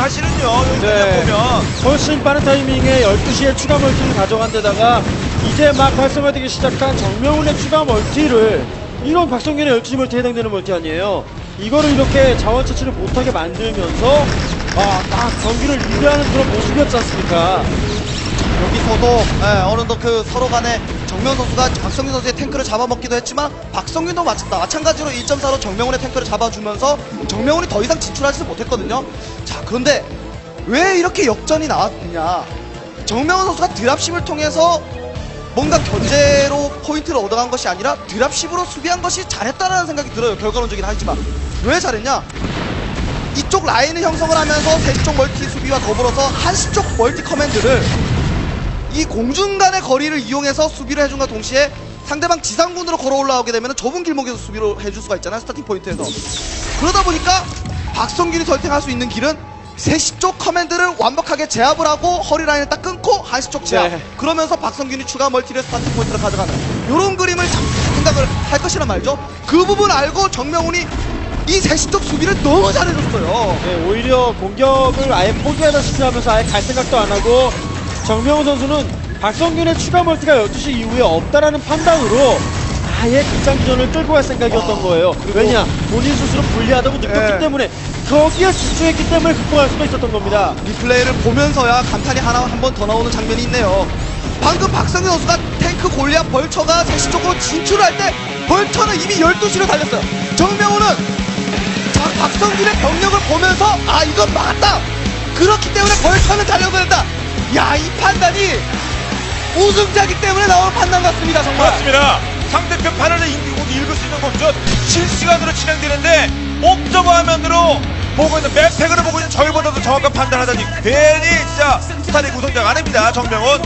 사실은요. 여기 네. 보면 훨씬 빠른 타이밍에 12시에 추가 멀티를 가져간 데다가 이제 막 활성화되기 시작한 정명훈의 추가 멀티를 이런 박성균의 12시 멀티에 해당되는 멀티 아니에요. 이거를 이렇게 자원 채취를 못하게 만들면서 아, 딱 경기를 리드하는 그런 모습이었지 않습니까? 여기서도 예, 어느 정도 그 서로 간에 정명 선수가 박성균 선수의 탱크를 잡아먹기도 했지만 박성균도 마쳤다. 마찬가지로 1.4로 정명훈의 탱크를 잡아주면서 정명훈이 더 이상 진출하지도 못했거든요. 자 그런데 왜 이렇게 역전이 나왔느냐? 정명훈 선수가 드랍십을 통해서 뭔가 견제로 포인트를 얻어간 것이 아니라 드랍십으로 수비한 것이 잘했다라는 생각이 들어요. 결과론적이긴 하지만 왜 잘했냐? 이쪽 라인을 형성을 하면서 대쪽 멀티 수비와 더불어서 한시 쪽 멀티 커맨드를 이 공중 간의 거리를 이용해서 수비를 해준과 동시에 상대방 지상군으로 걸어 올라오게 되면 좁은 길목에서 수비를 해줄 수가 있잖아요 스타팅 포인트에서. 그러다 보니까 박성균이 설득할 수 있는 길은 3시 쪽 커맨드를 완벽하게 제압을 하고 허리 라인을 딱 끊고 한시 쪽 제압. 네. 그러면서 박성균이 추가 멀티를 스타팅 포인트로 가져가는 이런 그림을 자- 생각을 할 것이란 말이죠. 그 부분 알고 정명훈이 이 3시 쪽 수비를 너무 잘해줬어요. 네, 오히려 공격을 아예 포기하다시피 하면서 아예 갈 생각도 안 하고 정명훈 선수는 박성균의 추가 멀티가 12시 이후에 없다라는 판단으로 아예 극장기전을 끌고 갈 생각이었던 거예요. 왜냐? 본인 스스로 불리하다고 느꼈기 예. 때문에 거기에 집중했기 때문에 극복할 수가 있었던 겁니다. 리플레이를 보면서야 감탄이 하나 한 번 더 나오는 장면이 있네요. 방금 박성현 선수가 탱크 골리앗 벌처가 제시 쪽으로 진출할 때 벌처는 이미 12시로 달렸어요. 정명훈은 자, 박성균의 병력을 보면서 아 이건 막았다. 그렇기 때문에 벌처는 달려야 된다. 야 이 판단이 우승자기 때문에 나오는 판단 같습니다 정말. 맞습니다. 상대편 판을 읽을 수 있는 법전 실시간으로 진행되는데 옵저버 화면으로 보고 있는 맵팩으로 보고 있는 저희보다도 정확한 판단하다니 괜히 진짜 스타리 구성자가 아닙니다 정명훈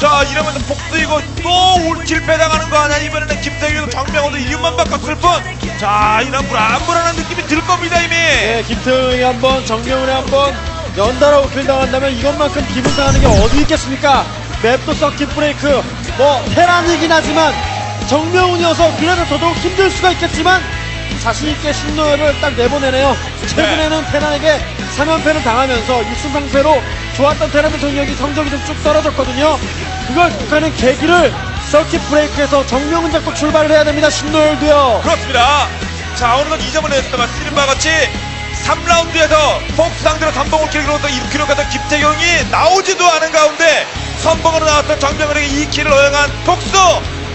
자 이러면서 복수이고 또 울킬 배당하는 거 아니야 이번에는 김태균도 정명훈도 이름만 바꿨을 뿐자 이런 불안불안한 느낌이 들 겁니다 이미 네, 김태형이 한번 정명훈이 한번 연달아 오킬 당한다면 이것만큼 기분 상하는 게 어디 있겠습니까? 맵도 서킷 브레이크 뭐 테란이긴 하지만 정명훈이어서 그래도 더더욱 힘들 수가 있겠지만 자신있게 신노를 딱 내보내네요. 최근에는 테란에게 3연패를 당하면서 6승 상패로 좋았던 테란의 전력이 성적이 좀 쭉 떨어졌거든요. 그걸 극하는 계기를 서킷 브레이크에서 정명훈 잡고 출발을 해야 됩니다. 신노열도요. 그렇습니다. 자, 어느덧 2점을 냈지만 시즌바 같이 3라운드에서 폭스 상대로 선봉을 기록으로서 1kg 갔던 김태경이 나오지도 않은 가운데 선봉으로 나왔던 정명훈에게 2킬을 허용한 폭스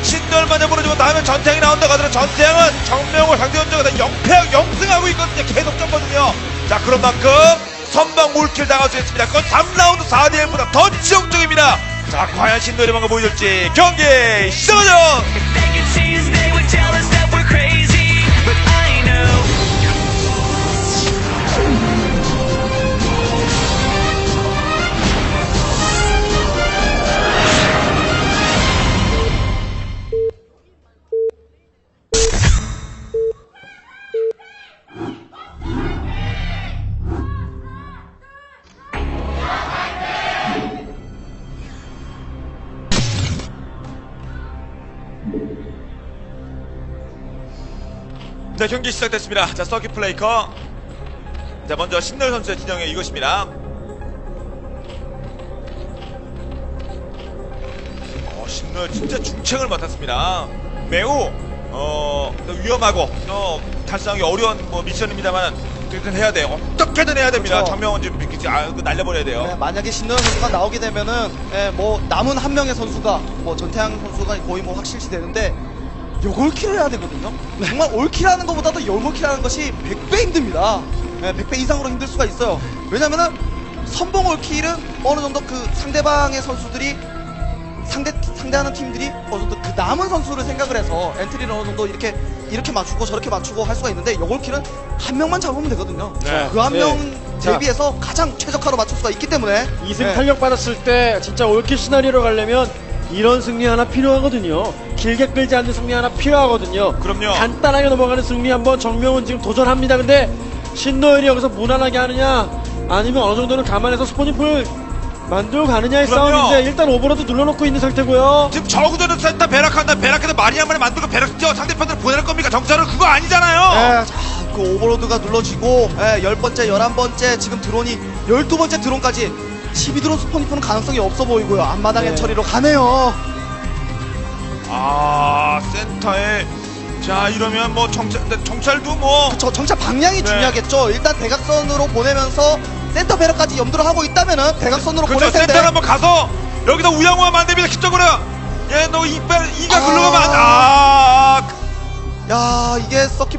신돌만에 부르지고 다음에 전태양이 나온다고 하더라도 전태양은 정명훈 상대원정에서 0패 0승하고 있거든요. 계속 졌거든요. 자, 그런 만큼 선방 몰킬 당할 수 있습니다. 그건 3라운드 4대 1보다 더 지역적입니다. 자, 과연 뭔가 보여줄지 경기 시작하죠! 자 경기 시작됐습니다. 자 서킷 플레이커. 자 먼저 신열 선수의 진영에 이것입니다. 어 신열 진짜 중책을 맡았습니다. 매우 어 위험하고 어 달성하기 어려운 뭐 미션입니다만 어떻게든 해야 돼요. 어떻게든 해야 됩니다. 그렇죠. 정명원 지금 비키지 아 그거 날려버려야 돼요. 네, 만약에 신노현 선수가 나오게 되면은 예, 뭐 남은 한 명의 선수가 뭐 전태양 선수가 거의 뭐 확실시 되는데 요골킬을 해야 되거든요. 정말 올킬하는 것보다도 요골킬하는 것이 100배 힘듭니다. 예, 100배 이상으로 힘들 수가 있어요. 왜냐면은 선봉 올킬은 어느 정도 그 상대방의 선수들이 상대 상대하는 팀들이 어느 정도 그 남은 선수를 생각을 해서 엔트리를 어느 정도 이렇게 이렇게 맞추고 저렇게 맞추고 할 수가 있는데 요골킬은 한 명만 잡으면 되거든요. 네. 그한 네. 명. 대비해서 가장 최적화로 맞출 수가 있기 때문에 2승 네. 탄력 받았을 때 진짜 올킬 시나리오로 가려면 이런 승리 하나 필요하거든요. 길게 끌지 않는 승리 하나 필요하거든요. 그럼요. 간단하게 넘어가는 승리 한번 정명훈 지금 도전합니다. 근데 신노현이 여기서 무난하게 하느냐 아니면 어느 정도는 감안해서 스포닝풀 만들고 가느냐의 그럼요. 싸움인데 일단 오버로드 눌러놓고 있는 상태고요. 지금 저구도는 센터 배락한다. 배락해서 마리 한 마리 만들고 배락 뛰어 상대편들 보낼 겁니까? 정찰은 그거 아니잖아요. 예, 자, 그 오버로드가 눌러지고 예, 10번째, 11번째 지금 드론이 12번째 드론까지 12드론 스포니프는 가능성이 없어 보이고요. 앞마당의 네. 처리로 가네요. 아 센터에 자 이러면 뭐 정찰 정찰도 뭐 저 정찰 방향이 네. 중요하겠죠. 일단 대각선으로 보내면서 센터 배럭까지 염두를 하고 있다면은 대각선으로 그렇죠 보낼 텐데. 센터 한번 가서 여기다 안 됩니다. 기적으로 얘너 이빨 이가 아. 굴러가면 안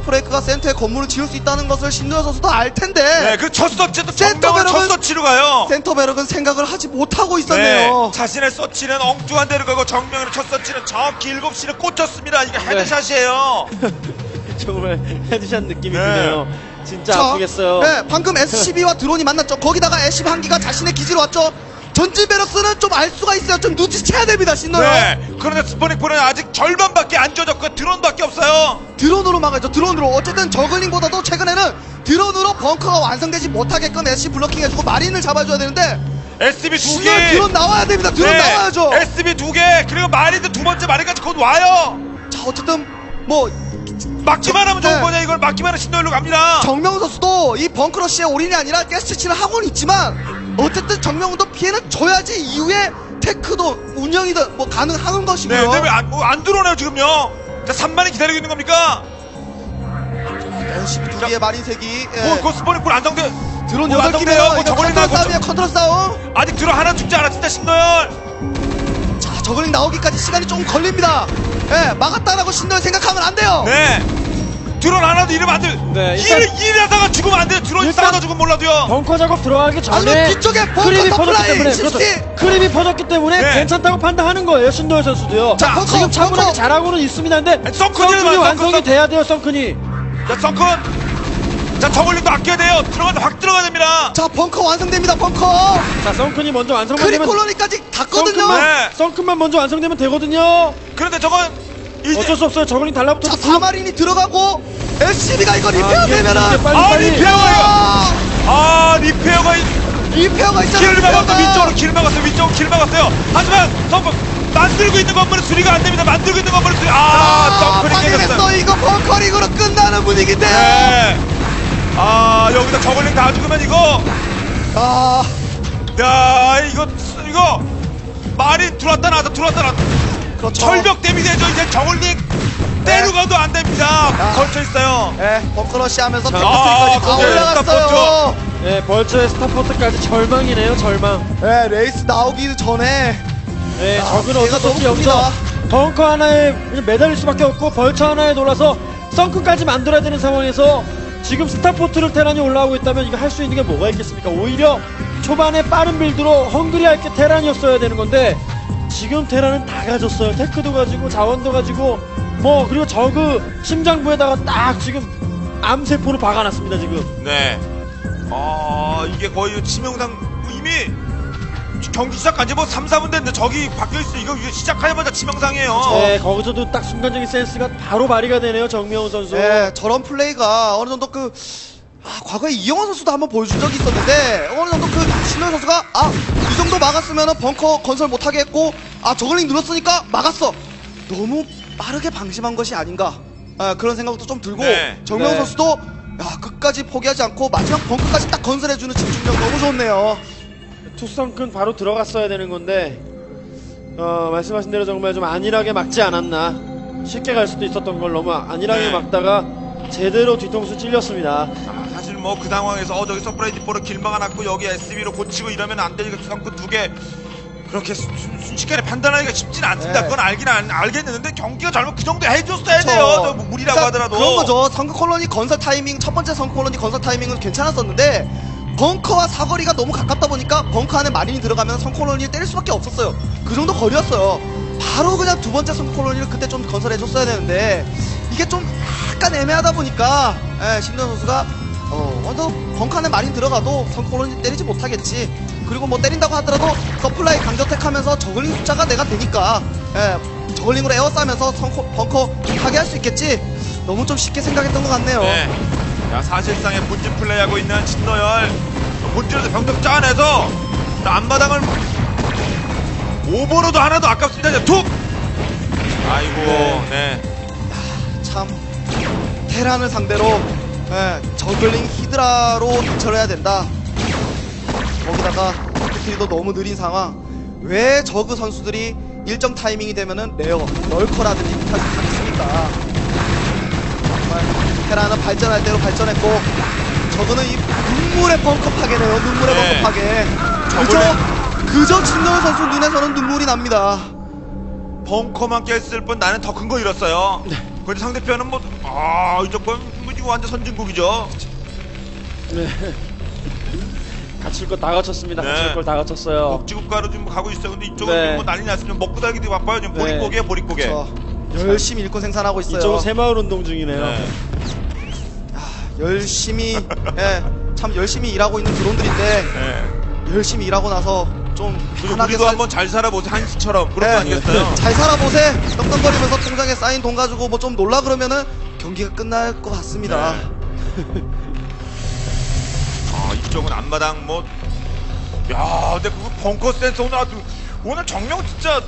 브레이크가 센터에 건물을 지을 수 있다는 것을 신노현 선수도 알 텐데 네, 그첫 서치도 센터 정명을 서치로 가요. 센터 배럭은 생각을 하지 못하고 네, 있었네요. 자신의 서치는 엉뚱한 데로 가고 정명의 첫 서치는 정확히 7시를 꽂혔습니다. 이게 헤드샷이에요. 정말 헤드샷 느낌이 네. 드네요. 진짜 자, 아프겠어요. 네, 방금 SCB와 드론이 만났죠. 거기다가 SCB 한 기가 자신의 기지로 왔죠. 전진 배럭스는 좀 알 수가 있어요. 좀 눈치채야 됩니다, 신노현. 네, 그런데 스포닉포는 아직 절반밖에 안 쪄졌고 드론밖에 없어요. 드론으로 막아죠. 드론으로. 어쨌든 저글링보다도 최근에는 드론으로 벙커가 완성되지 못하게끔 SC 블로킹 해주고 마린을 잡아줘야 되는데 SB 두 개. 드론 나와야 됩니다. 드론 네, 나와야죠. SB 두 개. 그리고 마리드 두 번째 마리까지 곧 와요. 자, 어쨌든 뭐 막기만 하면 좋은 네. 거냐 이걸 막기만 하면 신노일로 갑니다. 정명훈 선수도 이 벙커러시의 올인이 아니라 가스치는 하고는 있지만 어쨌든 정명훈도 피해는 줘야지 이후에 테크도 운영이든 뭐 가능한 네, 것이고요. 근데 왜안 뭐안 들어오네요 지금요? 자, 3만이 기다리고 있는 겁니까? SCB 두 개의 마린 색이 예. 뭐, 그 스포닉풀 안정돼. 드론 뭐 8개네요. 안정돼요. 뭐 이거 저걸링 컨트롤 나고. 싸움이야 컨트롤 싸움. 아직 들어 하나 죽지 않았습니다, 신노열. 자 저글링 나오기까지 시간이 조금 걸립니다. 예, 막았다라고 신노현 생각하면 안 돼요. 네. 드론 하나도 이러면 안 돼. 네, 일, 일단- 일하다가 죽으면 안 돼요. 드론 일단- 싸우다 죽으면 몰라도요. 벙커 작업 들어가기 전에 아니면 뒤쪽에 벙커 크림이 서플라이 퍼졌기 때문에 그렇죠. 실시! 크림이 퍼졌기 때문에 네. 괜찮다고 판단하는 거예요 신도현 선수도요. 자, 벙커, 지금 차분하게 벙커! 잘하고는 있습니다. 근데 아니, 썬큰, 완성이 썬큰. 돼야 돼요 썬큰이. 자, 성큰. 자, 저걸링도 아껴야 돼요. 들어가다 확 들어가야 됩니다. 자 벙커 완성됩니다. 벙커. 자 썬큰이 먼저 완성만 크리 되면 콜로니까지 갔거든요. 썬큰만, 네. 먼저 완성되면 되거든요. 그런데 저건 어쩔 수 없어요. 저글링 달라붙어. 자 사마린이 들어가고 SCB가 이거 아, 리페어되면은 빨리 아, 빨리. 리페어가 아, 아, 리페어가 이- 리페어가 있잖아요. 길 막았어. 리페어가. 위쪽으로 길 막았어요. 위쪽으로 길 막았어요. 하지만 성공 만들고 있는 건물은 수리가 안 됩니다. 만들고 있는 건물은 수리. 아, 아, 덩크리 확인했어. 깨졌어요. 이거 벙커링으로 끝나는 분위기인데요. 네. 아, 여기다 저걸링 다 죽으면 이거 아, 야, 이거 이거 말이 들어왔다 나왔다 들어왔다 나왔다. 그렇죠. 철벽 데미지 되죠. 이제 저걸링 때려 가도 안 됩니다. 야. 걸쳐 있어요. 예, 벙커러시 하면서 아, 템포트리까지 다 올라갔어요. 네, 벌처의 스타포트까지 절망이네요. 절망. 예, 레이스 나오기 전에 네, 아, 적은 어쩔 수 없이 너무. 여기서 벙커 하나에 매달릴 수밖에 없고 벌처 하나에 놀라서 썬크까지 만들어야 되는 상황에서 지금 스타포트를 테란이 올라오고 있다면 이거 할 수 있는 게 뭐가 있겠습니까? 오히려 초반에 빠른 빌드로 헝그리할 게 테란이었어야 되는 건데 지금 테란은 다 가졌어요. 테크도 가지고 자원도 가지고 뭐 그리고 저그 심장부에다가 딱 지금 암세포를 박아놨습니다 지금. 네. 아, 이게 거의 치명상 이미 경기 시작한 지뭐 3, 4분 됐는데 저기 바뀌어 있어. 이거 시작하자마자 치명상이에요. 네, 거기서도 딱 순간적인 센스가 바로 발휘가 되네요 정명훈 선수. 예, 저런 플레이가 어느 정도 그 아, 과거에 이영환 선수도 한번 보여준 적이 있었는데 어느 정도 그 신현 선수가 아 이 정도 막았으면 벙커 건설 못하게 했고 아 저글링 눌렀으니까 막았어 너무 빠르게 방심한 것이 아닌가 아, 그런 생각도 좀 들고 네. 정명 네. 선수도 야 끝까지 포기하지 않고 마지막 벙커까지 딱 건설해주는 집중력 너무 좋네요 투성큰 바로 들어갔어야 되는 건데 어, 말씀하신 대로 정말 좀 안일하게 막지 않았나 쉽게 갈 수도 있었던 걸 너무 안일하게 네. 막다가 제대로 뒤통수 찔렸습니다 아, 뭐 그 상황에서 어 저기 서프라이즈 포로 길 막아놨고 여기 SB로 고치고 이러면 안 되니까 주상권 두개 그렇게 수- 수- 순식간에 판단하기가 쉽지는 않습니다. 네. 그건 알긴 안, 알겠는데 경기가 잘못 그 정도 해줬어야 그쵸. 돼요. 저 무리라고 그러니까 하더라도. 그런 거죠. 성크 콜로니 건설 타이밍 첫 번째 성크 콜로니 건설 타이밍은 괜찮았었는데 벙커와 사거리가 너무 가깝다 보니까 벙커 안에 마린이 들어가면 성크 콜로니를 때릴 수밖에 없었어요. 그 정도 거리였어요. 바로 그냥 두 번째 성크 콜로니를 그때 좀 건설해줬어야 되는데 이게 좀 약간 애매하다 보니까 예, 신동 선수가 어, 벙커 안에 마린 들어가도 콜로니 때리지 못하겠지. 그리고 뭐 때린다고 하더라도 서플라이 강저택 하면서 저글링 숫자가 내가 되니까 예, 저글링으로 에어 싸면서 성코, 벙커 하게 할수 있겠지 너무 좀 쉽게 생각했던 것 같네요 네. 자, 사실상의 본진 플레이하고 있는 진노열. 본진에서 병력 짜내서 자, 앞마당을 오버로도 하나도 아깝습니다. 자, 툭! 아이고, 네. 참 테란을 상대로 예, 저글링 히드라로 대처를 해야 된다. 거기다가 스킬도 너무 느린 상황. 왜 저그 선수들이 일정 타이밍이 되면은 레어, 널커라든지 못하지 않습니까? 정말 테란은 발전할 대로 발전했고 저그는 이 눈물의 벙커 파괴네요. 눈물의 네. 벙커 파괴. 그저 그저 진노현 선수 눈에서는 눈물이 납니다. 벙커만 깼을 뿐 나는 더 큰 거 잃었어요. 근데 상대편은 뭐, 아, 이쪽 건 뭐, 이거 완전 선진국이죠. 네. 갖출 거다 갖췄습니다. 네. 갖출 걸 다 갖췄어요. 복지국가로 지금 가고 있어요. 근데 이쪽은 네. 지금 뭐 난리 났으면 먹고 살기도 바빠요. 지금 네. 보릿고개, 보릿고개. 저 열심히 일꾼 생산하고 있어요. 이쪽은 새마을 운동 중이네요. 네. 열심히 예, 참 열심히 일하고 있는 드론들인데 네. 열심히 일하고 나서 좀 우리도 살- 한번 잘 살아보세요. 한시처럼. 그런 거 네, 아니겠어요? 잘 살아보세 떡떡거리면서 통장에 쌓인 돈 가지고 뭐 좀 놀라 그러면은 경기가 끝날 것 같습니다. 네. 아, 이쪽은 앞마당 뭐. 야, 근데 그 벙커 센서 오늘 아주, 오늘 정명 진짜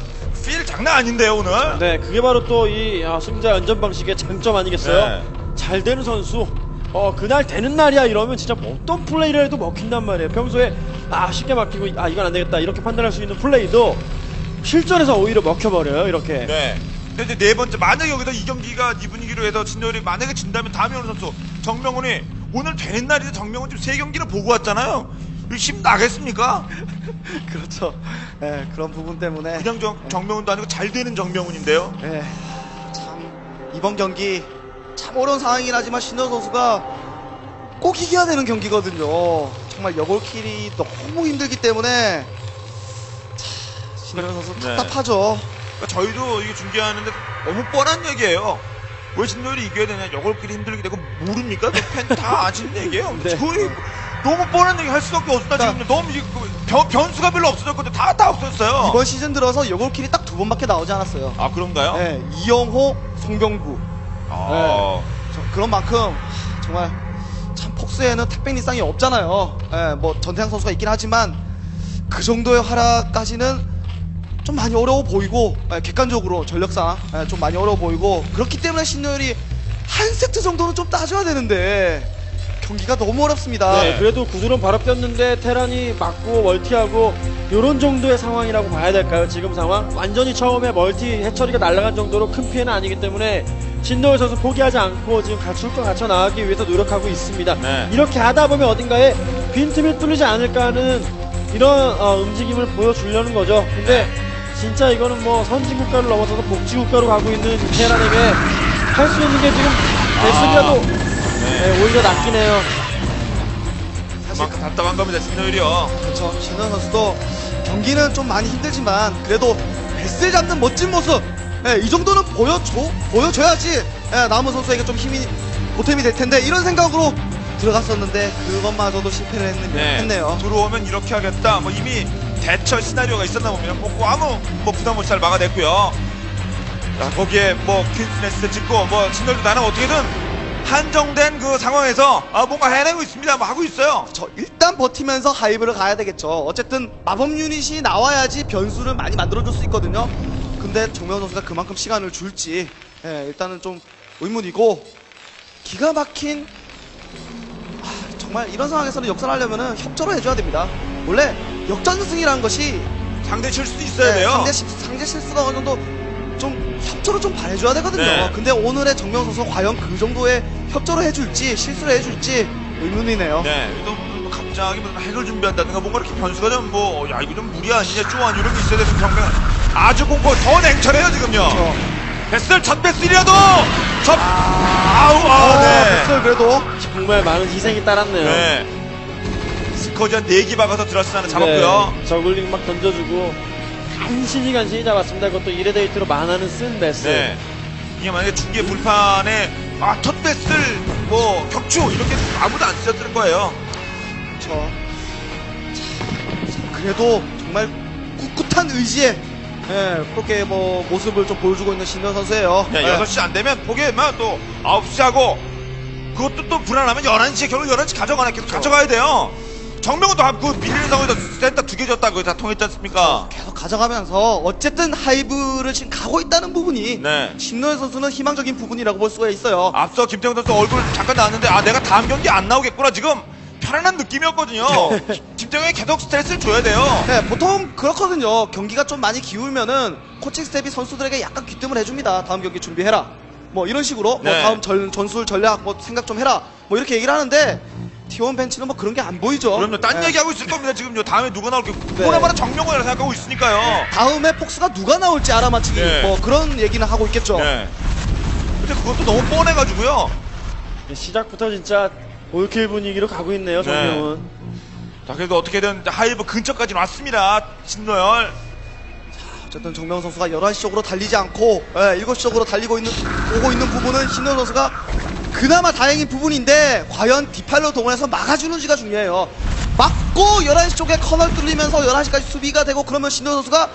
필 장난 아닌데요, 오늘? 네, 그게 바로 또 이 승자 연전 방식의 장점 아니겠어요? 네. 잘 되는 선수. 어, 그날 되는 날이야 이러면 진짜 뭐 어떤 플레이를 해도 먹힌단 말이에요. 평소에 아, 쉽게 막히고 아, 이건 안 되겠다. 이렇게 판단할 수 있는 플레이도 실전에서 오히려 먹혀버려요. 이렇게. 네. 근데 이제 네 번째, 만약에 여기서 이 경기가 이 분위기로 해서 진열이 만약에 진다면 다음에 오는 선수, 정명훈이 오늘 되는 날인데 정명훈 지금 세 경기를 보고 왔잖아요. 이거 힘 나겠습니까? 그렇죠. 예, 그런 부분 때문에 그냥 정, 정명훈도 아니고 잘 되는 정명훈인데요. 예, 참 이번 경기 참 어려운 상황이긴 하지만 신현 선수가 꼭 이겨야 되는 경기거든요. 정말 여골킬이 너무 힘들기 때문에 참, 신현 선수 네. 답답하죠. 그러니까 저희도 이게 중계하는데 너무 뻔한 얘기예요. 왜 진열이 이겨야 되냐? 여골끼리 힘들게 되고 모릅니까? 팬 다 아시는 얘기예요. 네. 저희 너무 뻔한 얘기 할 수밖에 없다 지금 너무 이게 그 변, 변수가 별로 없어졌거든요. 다 다 없었어요. 이번 시즌 들어서 여골킬이 딱두 번밖에 나오지 않았어요. 아 그런가요? 예, 이영호, 송병구 아, 저- 그런 만큼 정말 참 폭스에는 택배 일상이 없잖아요. 예, 뭐 전태양 선수가 있긴 하지만 그 정도의 활약까지는 좀 많이 어려워 보이고 예, 객관적으로 전력상 예, 좀 많이 어려워 보이고 그렇기 때문에 신노열이 한 세트 정도는 좀 따줘야 되는데 경기가 너무 어렵습니다. 네, 그래도 구두론 바로 꼈는데 테란이 맞고 멀티하고 요런 정도의 상황이라고 봐야 될까요? 지금 상황 완전히 처음에 멀티 해처리가 날아간 정도로 큰 피해는 아니기 때문에 신노일 선수 포기하지 않고 지금 갖출 거 갖춰 나가기 위해서 노력하고 있습니다. 네. 이렇게 하다 보면 어딘가에 빈틈이 뚫리지 않을까 하는 이런 어, 움직임을 보여주려는 거죠. 근데 진짜 이거는 뭐 선진국가를 넘어서서 복지국가로 가고 있는 테란에게 할 수 있는 게 지금 됐으면도 네, 오히려 낫긴 해요. 그만큼 답답한 겁니다. 진열이요. 그렇죠. 신현 선수도 경기는 좀 많이 힘들지만 그래도 베스를 잡는 멋진 모습 예, 이 정도는 보여줘 보여줘야지 예, 남은 선수에게 좀 힘이 보탬이 될 텐데 이런 생각으로 들어갔었는데 그것마저도 실패를 했는, 했네요. 들어오면 이렇게 하겠다. 뭐 이미 대처 시나리오가 있었나. 뭐, 뭐 아무 뭐 부담 없이 잘 막아냈고요. 자, 거기에 뭐 퀸스네스 찍고 뭐 진열도 나는 어떻게든 한정된 그 상황에서 아, 뭔가 해내고 있습니다. 뭐 하고 있어요. 저 일단 버티면서 하이브를 가야 되겠죠. 어쨌든 마법 유닛이 나와야지 변수를 많이 만들어줄 수 있거든요. 근데 정명 선수가 그만큼 시간을 줄지 예, 일단은 좀 의문이고 기가 막힌 아, 정말 이런 상황에서는 역전하려면은 협조를 해줘야 됩니다. 원래 역전승이라는 것이 상대 칠 수도 있어야 네, 돼요. 상대, 시- 상대 실수가 어느 정도 좀 협조를 좀 바래줘야 되거든요. 네. 근데 오늘의 정명 선수 과연 그 정도의 협조를 해줄지 실수를 해줄지 의문이네요. 네, 또 뭐, 갑자기 무슨 핵을 준비한다든가 뭔가 이렇게 변수가 좀 뭐, 야, 이거 좀 무리 아니냐, 쪼 아니, 이런 게 있어야 되는 정면 아주 공포 더 냉철해요, 지금요. 그렇죠. 뱃슬, 첫 뱃슬이라도! 첫, 아우, 어, 아, 네. 백설 그래도 정말 많은 희생이 따랐네요. 네. 스커지 한 4개 박아서 드라스 하나 잡았고요. 네, 저글링 막 던져주고 간신히 간신히 잡았습니다. 그것도 1회 데이트로 만화는 쓴 베스. 네. 이게 만약에 중계 불판에, 아, 첫 뱃슬, 뭐, 격추, 이렇게 아무도 안 쓰셨을 거예요. 그렇죠. 참, 그래도 정말 꿋꿋한 의지에 예, 그렇게 뭐 모습을 좀 보여주고 있는 신현 선수예요. 야, 예. 6시 안 되면 포기하면 또 9시 하고 그것도 또 불안하면 11시에 결국 11시 가져가나 계속 가져가야 돼요. 정명은 또그 밀리는 상황에서 센터 두개 줬다고 다 통했지 않습니까? 계속 가져가면서 어쨌든 하이브를 지금 가고 있다는 부분이 네. 신노현 선수는 희망적인 부분이라고 볼 수가 있어요. 앞서 김태형 선수 얼굴 잠깐 나왔는데 아 내가 다음 경기 안 나오겠구나 지금 편안한 느낌이었거든요. 김태형이 계속 스트레스를 줘야 돼요. 네, 보통 그렇거든요. 경기가 좀 많이 기울면은 코칭 스텝이 선수들에게 약간 귀뜸을 해줍니다. 다음 경기 준비해라. 뭐 이런 식으로 네. 뭐 다음 전, 전술 전략 뭐 생각 좀 해라. 뭐 이렇게 얘기를 하는데 T1 벤치는 뭐 그런 게 안 보이죠. 그럼요. 딴 네. 얘기하고 있을 겁니다. 지금요. 다음에 누가 나올게. 보나마나 정명원이라 생각하고 있으니까요. 다음에 폭스가 누가 나올지 알아맞히기 네. 뭐 그런 얘기는 하고 있겠죠. 네. 근데 그것도 너무 뻔해가지고요. 시작부터 진짜 올킬 분위기로 가고 있네요, 정명훈. 자, 그래도 어떻게든 하이브 근처까지 왔습니다. 신노열. 어쨌든 정명 선수가 11시 쪽으로 달리지 않고 예, 7시 쪽으로 달리고 있는 오고 있는 부분은 신현 선수가 그나마 다행인 부분인데 과연 디팔로 동원해서 막아주는지가 중요해요. 막고 11시 쪽에 커널 뚫리면서 11시까지 수비가 되고 그러면 신현 선수가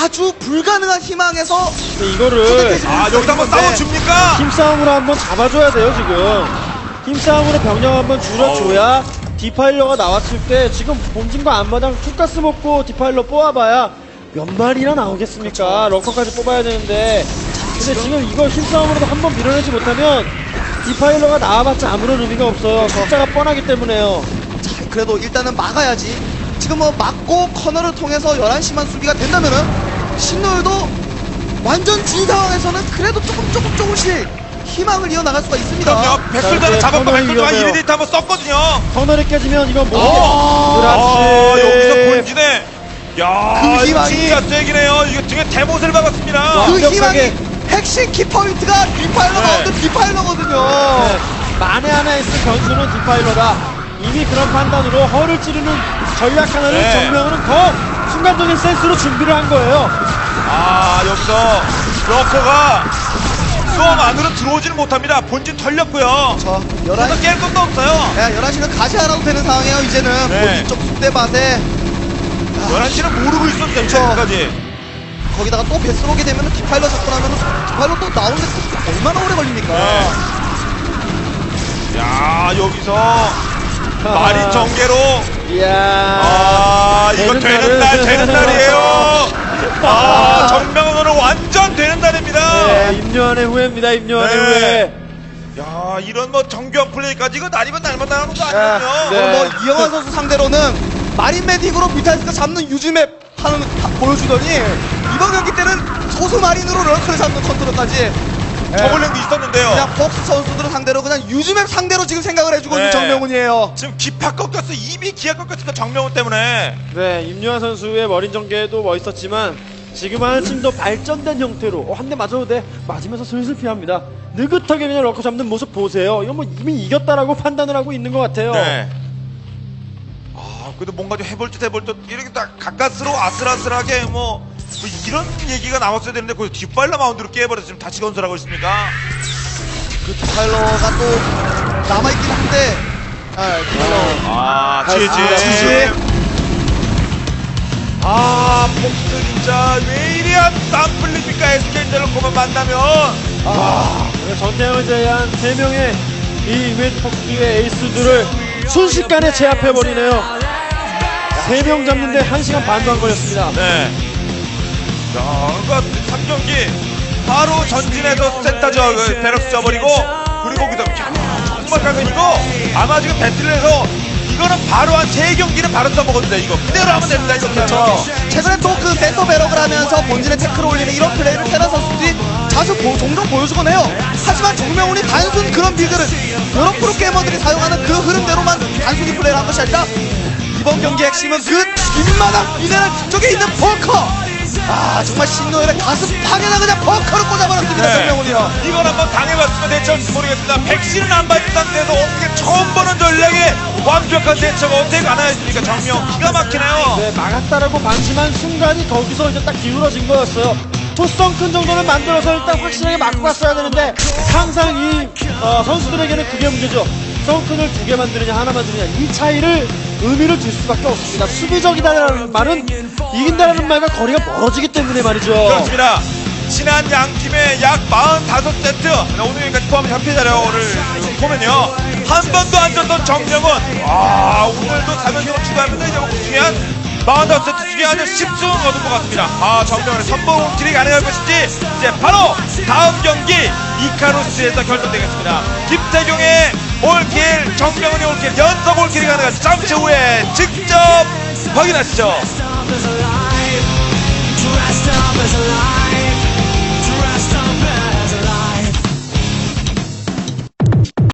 아주 불가능한 희망에서 근데 이거를 아, 여기서 한번 싸워줍니까? 힘싸움으로 한번 잡아줘야 돼요, 지금. 힘싸움으로 병력 한번 줄여줘야 디파일러가 나왔을 때 지금 본진과 앞마당 투가스 먹고 디파일러 뽑아봐야 몇 마리나 나오겠습니까? 럭커까지 뽑아야 되는데. 근데 지금 이거 힘싸움으로도 한번 밀어내지 못하면 디파일러가 나와봤자 아무런 의미가 없어요. 숫자가 뻔하기 때문에요. 자, 그래도 일단은 막아야지. 지금 뭐 막고 커널을 통해서 11시만 수비가 된다면은 신노율도 완전 진 상황에서는 그래도 조금 조금 조금씩 희망을 이어나갈 수가 있습니다. 그럼요. 백설단을 네, 잡았고 위험해요. 1위데이트 한번 썼거든요. 터널이 깨지면 이건 못 아, 이겨. 그렇지. 여기서 본진에. 야, 그 희망이- 진짜 세기네요. 이거 등에 대못을 박았습니다. 그 완벽하게- 희망이 핵심 키포인트가 디파일러 네. 가운데 디파일러거든요. 네. 만에 하나 있을 변수는 디파일러다. 이미 그런 판단으로 허를 찌르는 전략 하나를 네. 정명은 더 순간적인 센스로 준비를 한 거예요. 아, 여기서 러커가 안으로 들어오지는 못합니다. 본진 털렸고요. 저 그래서 11시, 깰 것도 없어요. 야, 11시는 가지 않아도 되는 상황이에요, 이제는. 네. 본인 쪽 숙대밭에 11시는 모르고 있었어요, 그쵸. 지금까지. 거기다가 또 베스 오게 되면 디파일러 잡고 나면 디파일러 또 나오는데 또 얼마나 오래 걸립니까? 네. 야, 여기서 마린 정계로 이야. 아, 이거 되는 날, 되는 날이에요. 아, 정명으로 완전 되는 날입니다. 네, 임요한의 후회입니다. 임요한의 네. 후회. 야, 이런 뭐 정교한 플레이까지 이거 날이면 날만 나가는 거 아니거든요. 네. 오늘 뭐 이영환 선수 상대로는 마린 메딕으로 뮤탈스가 잡는 유즈맵 하는 하- 보여주더니 이번 경기 때는 소수 마린으로 럴커를 잡는 컨트롤까지 저글링도 있었는데요. 그냥 폭스 선수들을 상대로 그냥 유즈맵 상대로 지금 생각을 해주고 네. 있는 정명훈이에요. 지금 기파 꺾였어. 입이 기아 꺾였으니까 정명훈 때문에. 네, 임요한 선수의 머린 전개도 멋있었지만 지금 한층 더 발전된 형태로 어, 한 대 맞아도 돼 맞으면서 슬슬 피합니다. 느긋하게 그냥 럭커 잡는 모습 보세요. 이건 뭐 이미 이겼다라고 판단을 하고 있는 것 같아요. 네. 아, 그래도 뭔가 좀 해볼 듯 해볼 듯 이렇게 딱 가까스로 아슬아슬하게 뭐, 뭐 이런 얘기가 나왔어야 되는데 그 뒷발라 마운드로 깨버려서 지금 다시 건설하고 있습니까? 그 디파일러가 또 남아있긴 한데 아, 디파일러 아, 아, 지지. 지지. 아, 폭스 진짜 왜 이리 안 풀립니까? SK텔레콤만 만나면. 네, 전태양을 제외한 3명의 이 이벤트 폭스의 에이스들을 순식간에 제압해버리네요. 3명 잡는데 1시간 반도 안 걸렸습니다. 네. 자, 그러니까 3경기 바로 전진해서 센터 저 그, 베럭스 져버리고 그리고 야, 정말 강한 이거 아마 지금 배틀에서 이거는 바로 한 세 경기는 바로 돼 이거 그대로 하면 됩니다 이거 그렇죠. 최근에 또그 센터 배럭을 하면서 본진에 태클을 올리는 이런 플레이를 테란 선수들이 자주 보- 종종 보여주곤 해요. 하지만 정명훈이 단순 그런 빌드를 여러 프로게이머들이 사용하는 그 흐름대로만 단순히 플레이를 한 것이 아니라 이번 경기 핵심은 그 뒷마당 미네랄 뒤쪽에 있는 벙커. 아 정말 신노열의 가슴 방에다 그냥 벙커를 꽂아버렸습니다 정명훈이요. 이건 한번 당해봤으면 대처할지 모르겠습니다 백신은 안 받은 상태에서 어떻게 처음 보는 전략에 완벽한 대처가 어떻게 가능했습니까 정명 기가 막히네요 네, 막았다라고 방심한 순간이 거기서 이제 딱 기울어진 거였어요. 투성 큰 정도는 만들어서 일단 확실하게 막고 갔어야 되는데 항상 이 어, 선수들에게는 그게 문제죠. 성큰을 두개 만드느냐 하나 만드느냐 이 차이를 의미를 줄 수밖에 없습니다. 수비적이다라는 말은 이긴다라는 말과 거리가 멀어지기 때문에 말이죠. 그렇습니다. 지난 양 팀의 약 45세트. 오늘 여기까지 포함 협회자료를 보면요. 한 번도 안 졌던 정명은 아 오늘도 3연승을 추가하면서 이제 뭐 중요한 45세트 중에 아주 10승 얻은 것 같습니다. 아 정명의 선봉 길이 가능할 것인지 이제 바로 다음 경기 이카루스에서 결정되겠습니다. 김태경의 올킬 정명은의 올킬 연속 올킬이 가능할지 잠시 후에 직접 확인하시죠